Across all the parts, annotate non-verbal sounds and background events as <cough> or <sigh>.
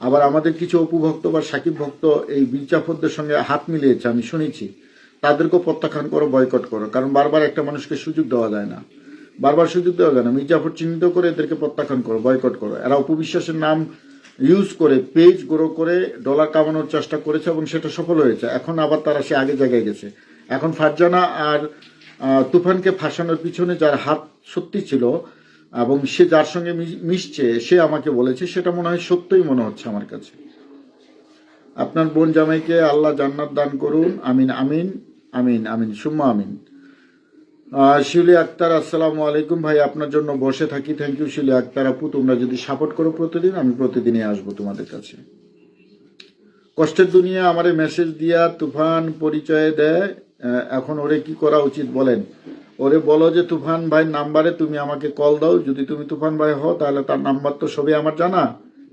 আবার আমাদের কিছু অপুভক্ত বা সাকিব ভক্ত এই বীরজাফরদের সঙ্গে হাত মিলিয়েছে, আমি শুনেছি। তাদেরকেও প্রত্যাখ্যান করো, বয়কট করো, কারণ বারবার একটা মানুষকে সুযোগ দেওয়া যায় না। বারবার সুযোগ দেওয়া যায় না। মির্জাফর চিহ্নিত করে এদেরকে প্রত্যাখ্যান করো, বয়কট করো। এরা অপবিশ্বাসের নাম ইউজ করে পেজ গ্রো করে ডলার কামানোর চেষ্টা করেছে এবং সেটা সফল হয়েছে। এখন আবার তারা সে আগে জায়গায় গেছে। এখন ফারজানা আর তুফানকে ফাঁসানোর পিছনে যার হাত সত্যি ছিল এবং সে যার সঙ্গে মিশছে, সে আমাকে বলেছে, সেটা মনে হয় সত্যই মনে হচ্ছে আমার কাছে। আপনার বোন জামাইকে আল্লাহ জান্নাত দান করুন। আমিন আমিন আমিন আমিন, সুম্মা আমিন। শিউলি আক্তার, আসসালামু আলাইকুম। ভাই, আপনার জন্য বসে থাকি। থ্যাংক ইউ শিউলি আক্তার আপু। তোমরা যদি সাপোর্ট করো প্রতিদিন, আমি প্রতিদিনই আসব তোমাদের কাছে। কষ্টের দুনিয়া আমারে মেসেজ দিয়া তুফান পরিচয় দেয়। এখন ওরে কি করা উচিত বলেন? ওরে বলো যে তুফান ভাই নাম্বারে তুমি আমাকে কল দাও। যদি তুমি তুফান ভাই হও, তাহলে তার নাম্বার তো সবই আমার জানা।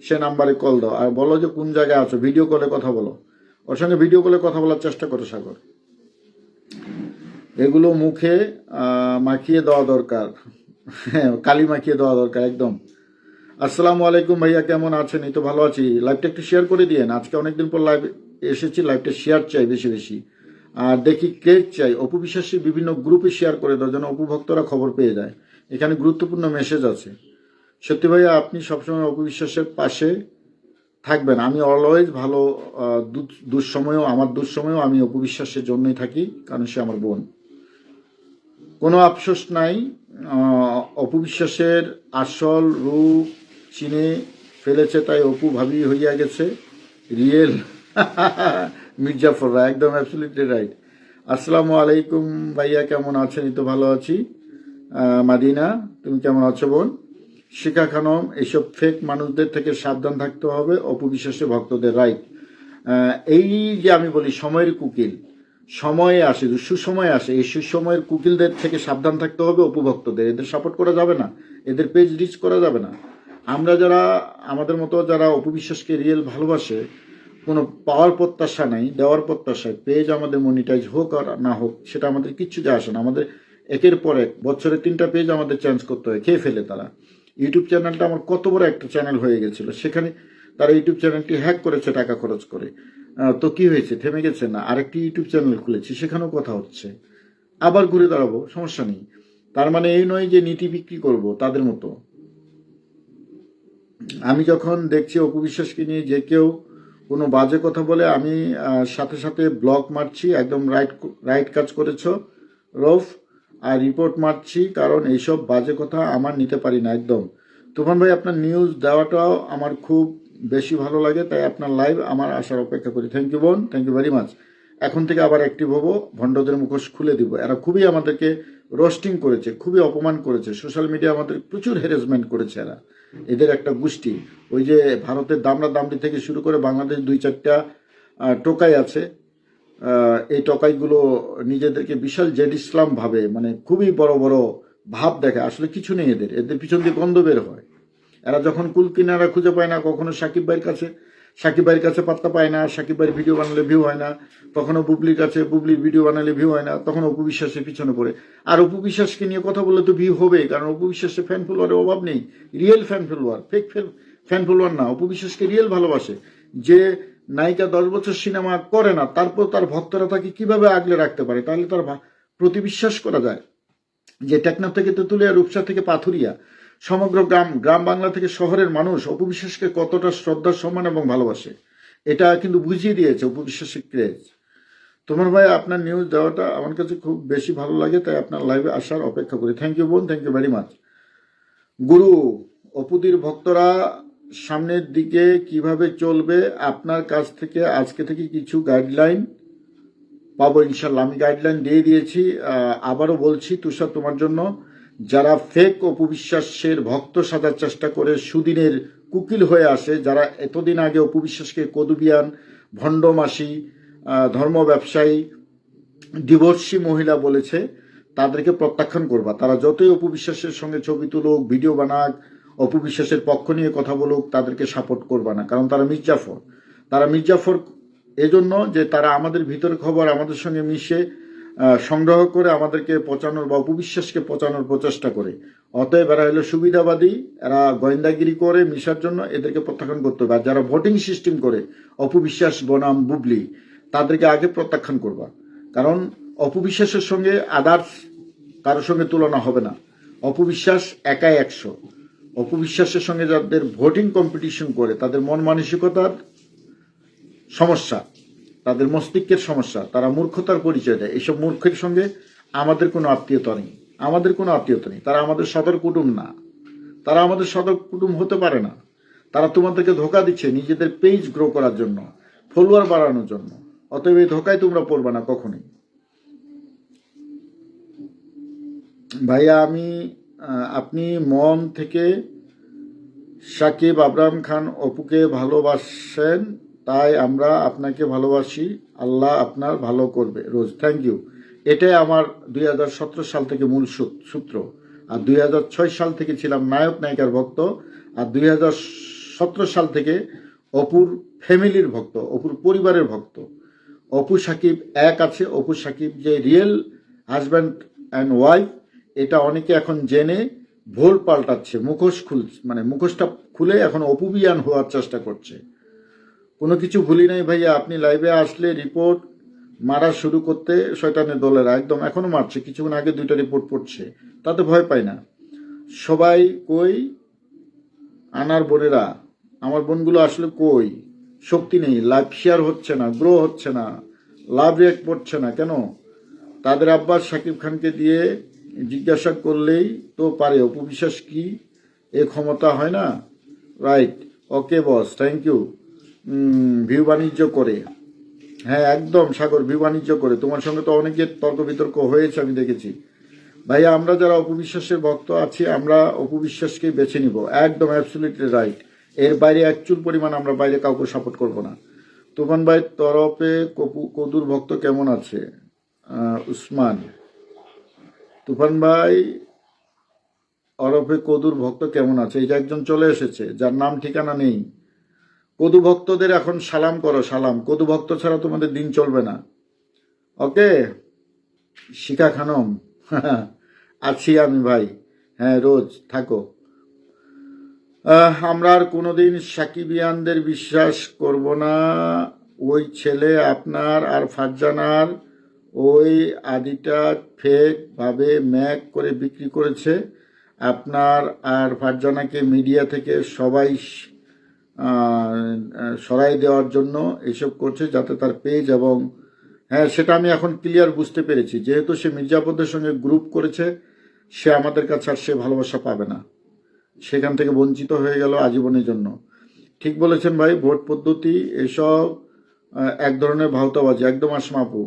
সে নাম্বারে কল দাও। আর বলো যে কোন জায়গায় আছো ভিডিও কলে কথা বলো। ওর সঙ্গে ভিডিও কলে কথা বলার চেষ্টা করো, সাগর। এগুলো মুখে মাখিয়ে দেওয়া দরকার। হ্যাঁ কালি মাখিয়ে দেওয়া দরকার, একদম। আসসালামু আলাইকুম ভাইয়া, কেমন আছেন? এই তো ভালো আছি। লাইভটা একটু শেয়ার করে দিয়েন। আজকে অনেকদিন পর লাইভ এসেছি লাইভটা শেয়ার চাই বেশি বেশি। আর দেখি ক্রেজ চাই। অপু বিশ্বাসী বিভিন্ন গ্রুপে শেয়ার করে দেওয়ার যেন অপু ভক্তরা খবর পেয়ে যায়। এখানে গুরুত্বপূর্ণ মেসেজ আছে। সত্যি ভাইয়া, আপনি সবসময় অপু বিশ্বাসের পাশে থাকবেন। আমি অলওয়েজ ভালো দুঃসময়েও, আমার দুঃসময়েও আমি অপু বিশ্বাসের জন্যই থাকি, কারণ সে আমার বোন। কোনো আফসোস নাই অপু বিশ্বাসের আসল রূপ চিনে ফেলেছে, তাই অপু ভাবি হইয়া গেছে। রিয়েল <laughs> মির্জাফররা একদম অ্যাবসলিউটলি রাইট আসসালামু আলাইকুম ভাইয়া, কেমন আছেন? তো ভালো আছি। মাদিনা, তুমি কেমন আছো বোন? শিখা খানম এইসব ফেক মানুষদের থেকে সাবধান থাকতে হবে, অপবিশ্বাসী ভক্তদের রাইট এই যে আমি বলি সময়ের কুকিল, সময়ে আসে সুসময়ে আসে, এই সুসময়ের কুকিলদের থেকে সাবধান থাকতে হবে অপুভক্তদের। এদের সাপোর্ট করা যাবে না, এদের পেজ রিচ করা যাবে না। আমরা যারা, আমাদের মতো যারা অপবিশ্বাসকে রিয়েল ভালোবাসে কোনো পাওয়ার প্রত্যাশা নাই, দেওয়ার প্রত্যাশায় পেজ আমাদের মনিটাইজ হোক আর না হোক, সেটা আমাদের কিচ্ছু যায় আসে না। আমাদের একের পর এক, বছরে তিনটা পেজ আমাদের চেঞ্জ করতে হয়, খেয়ে ফেলে তারা। ইউটিউব চ্যানেলটা আমার কত বড় একটা চ্যানেল হয়ে গেছিল। সেখানে তারা ইউটিউব চ্যানেলটি হ্যাক করেছে টাকা খরচ করে। তো কি হয়েছে? থেমে গেছে না। আরেকটি ইউটিউব চ্যানেল খুলেছি, সেখানেও কথা হচ্ছে। আবার ঘুরে দাঁড়াবো, সমস্যা নেই। তার মানে এই নয় যে নীতি বিক্রি করব, তাদের মতো। আমি যখন দেখছি অপু বিশ্বাসকে নিয়ে যে কেউ কোনো বাজে কথা বলে আমি সাথে সাথে ব্লক মারছি, একদম রাইট রাইট কাজ করেছ, রফ, আর রিপোর্ট মারছি কারণ এইসব বাজে কথা আমার নিতে পারি না, একদম। তুফান ভাই, আপনার নিউজ দেওয়াটাও আমার খুব বেশি ভালো লাগে, তাই আপনার লাইভ আমার আসার অপেক্ষা করি। থ্যাংক ইউ বোন থ্যাংক ইউ ভেরি মাচ এখন থেকে আবার অ্যাক্টিভ হব, ভণ্ডদের মুখোশ খুলে দিব। এরা খুবই আমাদেরকে রোস্টিং করেছে, খুবই অপমান করেছে। সোশ্যাল মিডিয়া আমাদের প্রচুর হ্যারাসমেন্ট করেছে এরা। এদের একটা গোষ্ঠী। ওই যে ভারতের দামড়া দামড়ি থেকে শুরু করে বাংলাদেশ দুই চারটা টোকাই আছে। এই টোকাইগুলো নিজেদেরকে বিশাল জেড ইসলাম ভাবে মানে খুবই বড় বড় ভাব দেখে। আসলে কিছু নেই এদের। এদের পিছন দিয়ে গন্ধ বের হয়। এরা যখন কুলকিনারা খুঁজে পায় না কখনো সাকিব ভাইয়ের কাছে সাকিব ভাইয়ের কাছে পাত্তা পায় না, সাকিব ভাইয়ের ভিডিও বানালে ভিউ হয় না, কখনো বুবলির কাছে বুবলির ভিডিও বানালে ভিউ হয় না, তখন অপু বিশ্বাসের পিছনে পড়ে। আর অপু বিশ্বাসকে নিয়ে কথা বললে তো ভিউ হবে, কারণ অপু বিশ্বাসের ফ্যান ফলোয়ারের অভাব নেই real fan follower fake fan follower না, অপু বিশ্বাসকে রিয়েল ভালোবাসে। যে নায়িকা দশ বছর সিনেমা করে না, তারপর তার ভক্তরা তাকে কীভাবে আগলে রাখতে পারে, তাহলে তার প্রতি বিশ্বাস করা যায়। যে টেকনাফ থেকে তেঁতুলিয়া, রূপসা থেকে পাথুরিয়া সমগ্র গ্রাম গ্রাম বাংলা থেকে শহরের মানুষ অপবিশ্বাসকে কতটা শ্রদ্ধা সম্মান এবং ভালোবাসে, এটা কিন্তু বুঝিয়ে দিয়েছে অপবিশ্বাসের ক্রেজ। তোমার ভাই, আপনার নিউজ দেওয়াটা আমার কাছে খুব বেশি ভালো লাগে, তাই আপনার লাইভে আসার অপেক্ষা করি। থ্যাংক ইউ বোন থ্যাংক ইউ ভেরি মাচ গুরু, অপুদির ভক্তরা সামনের দিকে কীভাবে চলবে, আপনার কাছ থেকে আজকে থেকে কিছু গাইডলাইন পাবো, ইনশাল্লাহ। আমি গাইডলাইন দিয়ে দিয়েছি আবারও বলছি তুষার তোমার জন্য। যারা ফেক অপবিশ্বাসের ভক্ত সাজার চেষ্টা করে সুদিনের কুকিল হয়ে আসে, যারা এতদিন আগে অপবিশ্বাসকে কদুবিয়ান, ভণ্ডমাসি ধর্ম ব্যবসায়ী ডিভোর্সি মহিলা বলেছে, তাদেরকে প্রত্যাখ্যান করবা। তারা যতই অপবিশ্বাসের সঙ্গে ছবি তুলুক ভিডিও বানাক, অপবিশ্বাসের পক্ষ নিয়ে কথা বলুক, তাদেরকে সাপোর্ট করবা না। কারণ তারা মির্জাফর। তারা মির্জাফর এজন্য যে তারা আমাদের ভিতরের খবর, আমাদের সঙ্গে মিশে সংগ্রহ করে আমাদেরকে পচানোর বা অপবিশ্বাসকে পচানোর প্রচেষ্টা করে। অতএব এরা হলো সুবিধাবাদী, এরা গোয়েন্দাগিরি করে, মিশার জন্য এদেরকে প্রত্যাখ্যান করতে হবে। আর যারা ভোটিং সিস্টেম করে, অপবিশ্বাস, বনাম, বুবলি, তাদেরকে আগে প্রত্যাখ্যান করবা। কারণ অপবিশ্বাসের সঙ্গে আদার্স কারোর সঙ্গে তুলনা হবে না। অপবিশ্বাস একাই একশো। অপবিশ্বাসের সঙ্গে যাদের ভোটিং কম্পিটিশন করে, তাদের মন মানসিকতার সমস্যা। তাদের মস্তিষ্কের সমস্যা, তারা মূর্খতার পরিচয় দেয়। এইসব মূর্খের সঙ্গে আমাদের কোনো আত্মীয়তা নেই। আমাদের কোনো আত্মীয়তা নেই। তারা আমাদের সদর কুটুম না। তারা আমাদের সদর কুটুম হতে পারে না। তারা তোমাদেরকে ধোকা দিচ্ছে নিজেদের পেজ গ্রো করার জন্য, ফলোয়ার বাড়ানোর জন্য। অতএব এই ধোকায় তোমরা পড়বে না কখনোই। ভাইয়া, আমি আপনি মন থেকে সাকিব আবরাম খান অপুকে ভালোবাসেন। তাই আমরা আপনাকে ভালোবাসি। আল্লাহ আপনার ভালো করবে রোজ। থ্যাংক ইউ এটাই আমার দুই হাজার সতেরো সাল থেকে মূল সূত্র। আর দুই হাজার ছয় সাল থেকে ছিলাম নায়ক, নায়িকার ভক্ত। আর দুই হাজার সতেরো সাল থেকে অপুর ফ্যামিলির ভক্ত, অপুর পরিবারের ভক্ত। অপু সাকিব এক আছে। অপু সাকিব যে রিয়েল হাজব্যান্ড অ্যান্ড ওয়াইফ এটা অনেকে এখন জেনে ভোল পাল্টাচ্ছে, মুখোশ খুল মানে মুখোশটা খুলে এখন অপুবিয়ান হওয়ার চেষ্টা করছে। কোনো কিছু ভুলি নাই ভাইয়া, আপনি লাইভে আসলে রিপোর্ট মারা শুরু করতে শয়তানের দলেরা একদম এখনও মারছে, কিছুক্ষণ আগে দুইটা রিপোর্ট পড়ছে, তাতে ভয় পায় না। সবাই কই? আনার বোনেরা, আমার বোনগুলো আসলে কই? শক্তি নেই লাইভ শেয়ার হচ্ছে না গ্রো হচ্ছে না লাভ রেট পড়ছে না, কেন? তাদের আব্বাস শাকিব খানকে দিয়ে জিজ্ঞাসা করলেই তো পারে, অপবিশ্বাস কি? এ ক্ষমতা হয় না? Right okay boss thank you view বাণিজ্য করে। হ্যাঁ একদম, সাগর, ভিউ বাণিজ্য করে। তোমার সঙ্গে তো অনেকের তর্ক বিতর্ক হয়েছে, আমি দেখেছি। ভাইয়া, আমরা যারা অপবিশ্বাসের ভক্ত আছি, আমরা অপবিশ্বাসকে বেছে নিব। একদম অ্যাবসলিউটলি রাইট এর বাইরে এক চুল পরিমাণ আমরা বাইরে কাউকে সাপোর্ট করব না। তুফান ভাই, তরফে কপু, কদুর ভক্ত কেমন আছে? উসমান। তুফান ভাই অরফে কদুর ভক্ত কেমন আছে? এই যে একজন চলে এসেছে, যার নাম ঠিকানা নেই। কদু ভক্তদের এখন সালাম করো, সালাম। কদু ভক্ত ছাড়া তোমাদের দিন চলবে না। ওকে? শিখা খানম। <laughs> আছি আমি ভাই। হ্যাঁ রোজ থাকো। আমরা আর কোনোদিন সাকিবিয়ানদের বিশ্বাস করব না। ওই ছেলে আপনার আর ফারজানার ওই আদিটা ফেক ভাবে ম্যাক করে বিক্রি করেছে। আপনার আর ফারজানাকে মিডিয়া থেকে সবাই সরাই দেওয়ার জন্য এসব করছে যাতে তার পেজ এবং হ্যাঁ সেটা আমি এখন ক্লিয়ার বুঝতে পেরেছি। যেহেতু সে মির্জাপদের সঙ্গে গ্রুপ করেছে, সে আমাদের কাছে আর সে ভালোবাসা পাবে না। সেখান থেকে বঞ্চিত হয়ে গেল আজীবনের জন্য। ঠিক বলেছেন ভাই, ভোট পদ্ধতি, এসব এক ধরনের ভাওতাবাজি, একদম আসমাপু।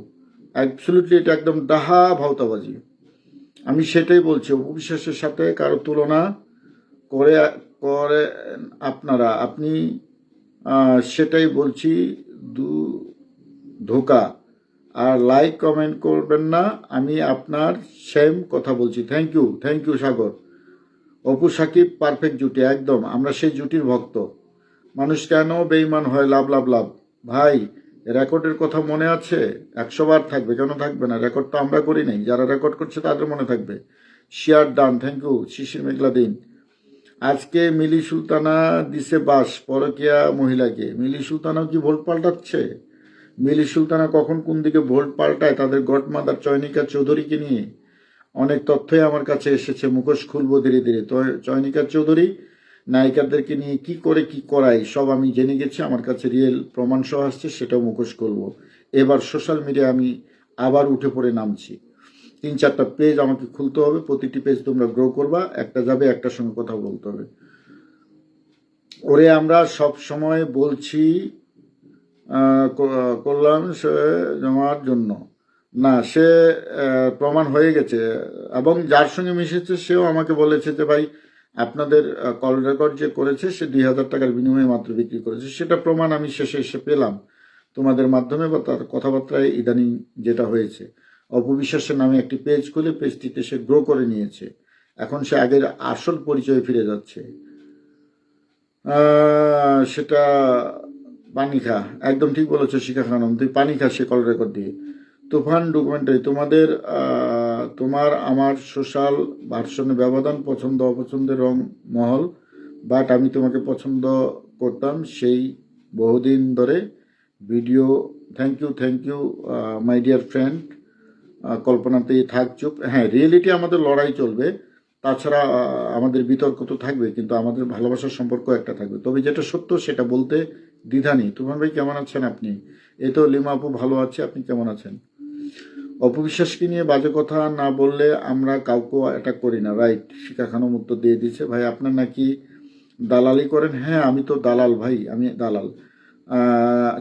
অ্যাবসলুটলি এটা একদম ডাহা ভাওতাবাজি। আমি সেটাই বলছি, অপবিশ্বাসের সাথে কারও তুলনা করে করে আপনারা, আপনি সেটাই বলছি, দু, ধোকা। আর লাইক কমেন্ট করবেন না, আমি আপনার সেম কথা বলছি। Thank you thank you Sagar. Apu Sakib perfect জুটি, একদম। আমরা সেই জুটির ভক্ত। মানুষ কেন বেইমান হয়? লাভ লাভ লাভ। ভাই, রেকর্ডের কথা মনে আছে? একশো বার থাকবে, কেন থাকবে না? রেকর্ড তো আমরা করি নাই। যারা রেকর্ড করছে তাদের মনে থাকবে। শিয়ার ডান থ্যাংক ইউ শিশির মেঘলা দিন। আজকে মিলি সুলতানা দিছে বাস, পরকিয়া মহিলাকে। মিলি সুলতানাও কি ভোট পাল্টাচ্ছে? মিলি সুলতানা কখন কোন দিকে ভোট পাল্টায় তাদের গডমাদার চয়নিকা চৌধুরীকে নিয়ে? অনেক তথ্যই আমার কাছে এসেছে, মুখোশ খুলবো ধীরে ধীরে। চয়নিকা চৌধুরী, নায়িকাদেরকে নিয়ে কি করে কি করাই সব আমি জেনে গেছি, আমার কাছে রিয়েল প্রমাণ সহ আসছে, সেটাও মুখোশ করব এবার সোশ্যাল মিডিয়া আমি আবার উঠে পড়ে নামছি। তিন চারটা পেজ আমাকে খুলতে হবে, প্রতিটি পেজ তোমরা গ্রো করবা, একটা যাবে, একটার সঙ্গে কথা বলতে হবে। ওরে আমরা সব সময় বলছি করলাম সে জমার জন্য। না, সে প্রমাণ হয়ে গেছে, এবং যার সঙ্গে মিশেছে সেও আমাকে বলেছে যে, ভাই, আপনাদের কল রেকর্ড যে করেছে, সে দুই হাজার টাকার বিনিময়ে মাত্র বিক্রি করেছে। সেটা প্রমাণ আমি শেষে এসে পেলাম। তোমাদের মাধ্যমে বা তার কথাবার্তায় ইদানিং যেটা হয়েছে। অপবিশ্বাসের নামে একটি পেজ খুলে পেজটিতে সে গ্রো করে নিয়েছে। এখন সে আগের আসল পরিচয়ে ফিরে যাচ্ছে। সেটা পানি খা। একদম ঠিক বলেছ শিখা খানম। তুই পানি খা সে কল রেকর্ড দিয়ে। তুফান ডকুমেন্টারি তোমাদের তোমার, আমার সোশ্যাল ভার্সনে ব্যবধান, পছন্দ, অপছন্দের রং, মহল। বাট আমি তোমাকে পছন্দ করতাম সেই বহুদিন ধরে। Video thank you thank you my dear friend কল্পনাতেই থাক চুপ। হ্যাঁ রিয়েলিটি আমাদের লড়াই চলবে। তাছাড়া আমাদের বিতর্ক তো থাকবে, কিন্তু আমাদের ভালোবাসার সম্পর্ক একটা থাকবে। তবে যেটা সত্য, সেটা বলতে দ্বিধা নেই। তুফান ভাই, কেমন আছেন আপনি? এ তো লিমা আপু ভালো আছে, আপনি কেমন আছেন? অপবিশ্বাসকে নিয়ে বাজে কথা না বললে আমরা কাউকে অ্যাটাক করি না। রাইট শিখা খানম উত্তর দিয়ে দিচ্ছে ভাই, আপনার নাকি দালালি করেন? হ্যাঁ আমি তো দালাল ভাই, আমি দালাল।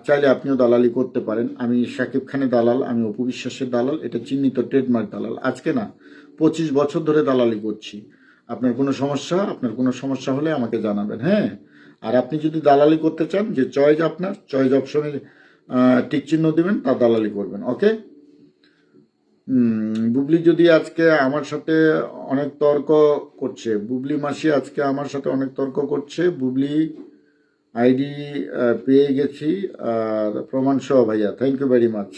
চাইলে আপনিও দালালি করতে পারেন। আমি শাকিব খানের দালাল, আমি অপবিশ্বাসের দালাল, এটা চিহ্নিত ট্রেডমার্ক দালাল। আজকে না, পঁচিশ বছর ধরে দালালি করছি। আপনার কোনো সমস্যা? আপনার কোনো সমস্যা হলে আমাকে জানাবেন হ্যাঁ? আর আপনি যদি দালালি করতে চান, যে চয়েস আপনার চয়েস অপশনে টিক চিহ্ন দিবেন তার দালালি করবেন ওকে বুবলি যদি আজকে আমার সাথে অনেক তর্ক করছে, বুবলি মাসি আজকে আমার সাথে অনেক তর্ক করছে, বুবলি আইডি পেয়ে গেছি, আর প্রমাণ সহ, ভাইয়া থ্যাংক ইউ ভেরি মাচ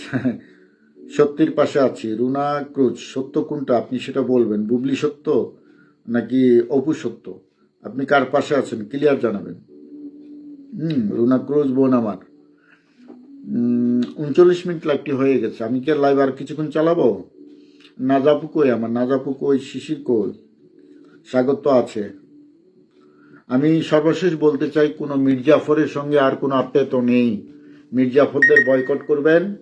সত্যির পাশে আছি, রুনা ক্রুজ, সত্য কোনটা? আপনি সেটা বলবেন। বুবলি সত্য নাকি অপু সত্য? আপনি কার পাশে আছেন? ক্লিয়ার জানাবেন। হুম, রুনা ক্রুজ বোন আমার। উনচল্লিশ মিনিট লাইভটি হয়ে গেছে। আমি কি লাইভ আর কিছুক্ষণ চালাবো? নাজাপু আমার? নাজাপু শিশির কই? স্বাগত আছে। আমি সর্বশেষ বলতে চাই, কোনো মির্জাফরের সঙ্গে আর কোনো আপ্যায়ত নেই। মির্জাফরদের বয়কট করবেন।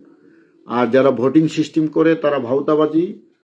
আর যারা ভোটিং সিস্টেম করে, তারা ভাউতাবাজি